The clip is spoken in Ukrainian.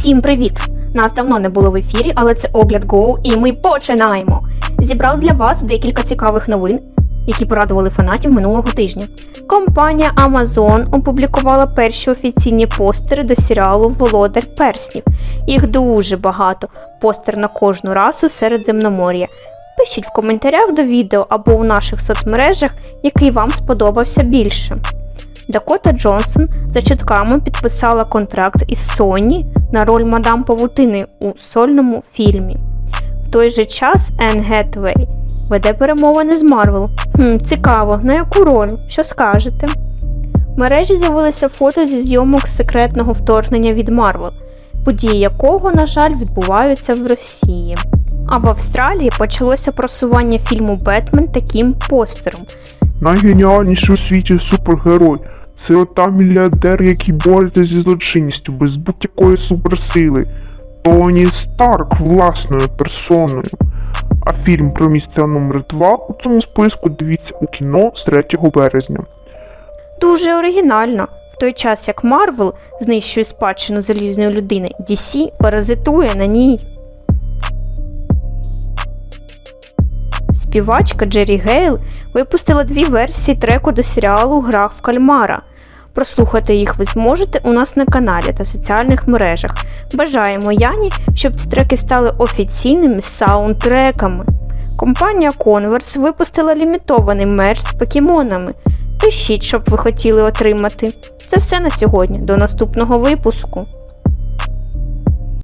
Усім привіт! Нас давно не було в ефірі, але це огляд Go і ми починаємо! Зібрали для вас декілька цікавих новин, які порадували фанатів минулого тижня. Компанія Amazon опублікувала перші офіційні постери до серіалу Володар Перснів. Їх дуже багато. Постер на кожну расу Середземномор'я. Пишіть в коментарях до відео або у наших соцмережах, який вам сподобався більше. Дакота Джонсон за чутками підписала контракт із Sony на роль мадам Павутини у сольному фільмі. В той же час Енн Гетвей веде перемовини з Марвел. Хм, цікаво, на яку роль? Що скажете? В мережі з'явилися фото зі зйомок секретного вторгнення від Марвел, події якого, на жаль, відбуваються в Росії. А в Австралії почалося просування фільму Бетмен таким постером, Найгеніальніший у світі супергерой. Сирота мільярдер, який бореться зі злочинністю без будь-якої суперсили. Тоні Старк власною персоною. А фільм про містера номер 2 у цьому списку дивіться у кіно з 3 березня. Дуже оригінально. В той час як Марвел знищує спадщину залізної людини, DC паразитує на ній. Співачка Джері Гейл випустила дві версії треку до серіалу Гра в Кальмара. Прослухати їх ви зможете у нас на каналі та соціальних мережах. Бажаємо Яні, щоб ці треки стали офіційними саундтреками. Компанія Converse випустила лімітований мерч з покемонами. Пишіть, щоб ви хотіли отримати. Це все на сьогодні. До наступного випуску.